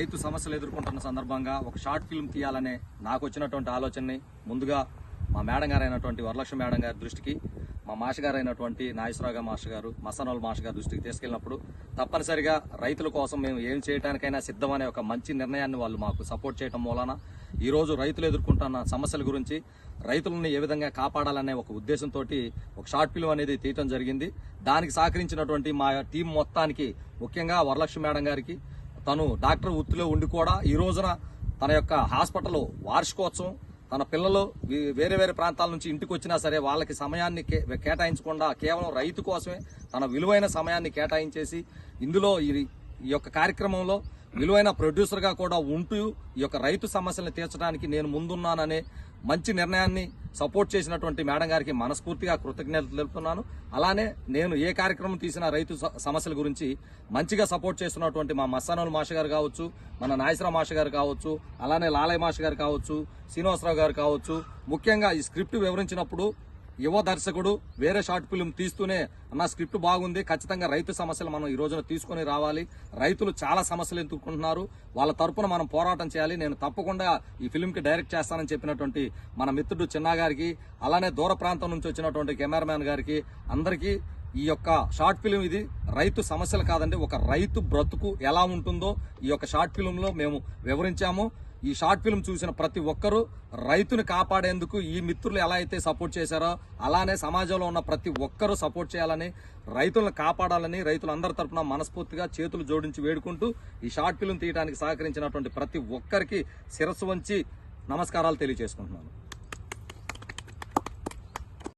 రైతు సమస్యలు ఎదుర్కొంటున్న సందర్భంగా ఒక షార్ట్ ఫిల్మ్ తీయాలనే నాకు వచ్చినటువంటి ఆలోచనని ముందుగా మా మేడం గారు అయినటువంటి వరలక్ష్మి మేడం గారి దృష్టికి మా మాష గారు అయినటువంటి నాగేశ్వరరావు గారు మసనోల్ మాష గారి దృష్టికి తీసుకెళ్ళినప్పుడు తప్పనిసరిగా రైతుల కోసం మేము ఏం చేయడానికైనా సిద్ధమనే ఒక మంచి నిర్ణయాన్ని వాళ్ళు మాకు సపోర్ట్ చేయడం మూలన ఈరోజు రైతులు ఎదుర్కొంటున్న సమస్యల గురించి రైతులని ఏ విధంగా కాపాడాలనే ఒక ఉద్దేశంతో ఒక షార్ట్ ఫిల్మ్ అనేది తీయటం జరిగింది. దానికి సహకరించినటువంటి మా టీం మొత్తానికి ముఖ్యంగా వరలక్ష్మి మేడం గారికి తను డాక్టర్ వృత్తిలో ఉండి కూడా ఈ రోజున తన యొక్క హాస్పిటల్ వార్షికోత్సవం తన పిల్లలు వేరే వేరే ప్రాంతాల నుంచి ఇంటికి వచ్చినా సరే వాళ్ళకి సమయాన్ని కే- కేటాయించకుండా కేవలం రైతు కోసమే తన విలువైన సమయాన్ని కేటాయించేసి ఇందులో ఈ ఈ యొక్క కార్యక్రమంలో విలువైన ప్రొడ్యూసర్గా కూడా ఉంటూ ఈ యొక్క రైతు సమస్యలను తీర్చడానికి నేను ముందున్నాననే మంచి నిర్ణయాన్ని సపోర్ట్ చేసినటువంటి మేడం గారికి మనస్ఫూర్తిగా కృతజ్ఞతలు తెలుపుతున్నాను. అలానే నేను ఏ కార్యక్రమం తీసినా రైతు స- సమస్యల గురించి మంచిగా సపోర్ట్ చేస్తున్నటువంటి మా మస్సానోల్ మాష గారు కావచ్చు మన నాయసరావు మాష గారు కావచ్చు అలానే లాలయ మాష గారు కావచ్చు శ్రీనివాసరావు గారు కావచ్చు. ముఖ్యంగా ఈ స్క్రిప్ట్ వివరించినప్పుడు యువ దర్శకుడు వేరే షార్ట్ ఫిల్మ్ తీస్తూనే నా స్క్రిప్ట్ బాగుంది ఖచ్చితంగా రైతు సమస్యలు మనం ఈ రోజున తీసుకొని రావాలి. రైతులు చాలా సమస్యలు ఎదుర్కొంటున్నారు. వాళ్ళ తరపున మనం పోరాటం చేయాలి. నేను తప్పకుండా ఈ ఫిల్మ్కి డైరెక్ట్ చేస్తానని చెప్పినటువంటి మన మిత్రుడు చిన్నా గారికి అలానే దూర ప్రాంతం నుంచి వచ్చినటువంటి కెమెరామ్యాన్ గారికి అందరికీ ఈ యొక్క షార్ట్ ఫిలిం ఇది రైతు సమస్యలు కాదండి ఒక రైతు బ్రతుకు ఎలా ఉంటుందో ఈ యొక్క షార్ట్ ఫిలింలో మేము వివరించాము. ఈ షార్ట్ ఫిల్మ్ చూసిన ప్రతి ఒక్కరూ రైతును కాపాడేందుకు ఈ మిత్రులు ఎలా అయితే సపోర్ట్ చేశారో అలానే సమాజంలో ఉన్న ప్రతి ఒక్కరూ సపోర్ట్ చేయాలని రైతులను కాపాడాలని రైతులందరి తరపున మనస్ఫూర్తిగా చేతులు జోడించి వేడుకుంటూ ఈ షార్ట్ ఫిల్మ్ తీయడానికి సహకరించినటువంటి ప్రతి ఒక్కరికి శిరస్సు వంచి నమస్కారాలు తెలియజేసుకుంటున్నాను.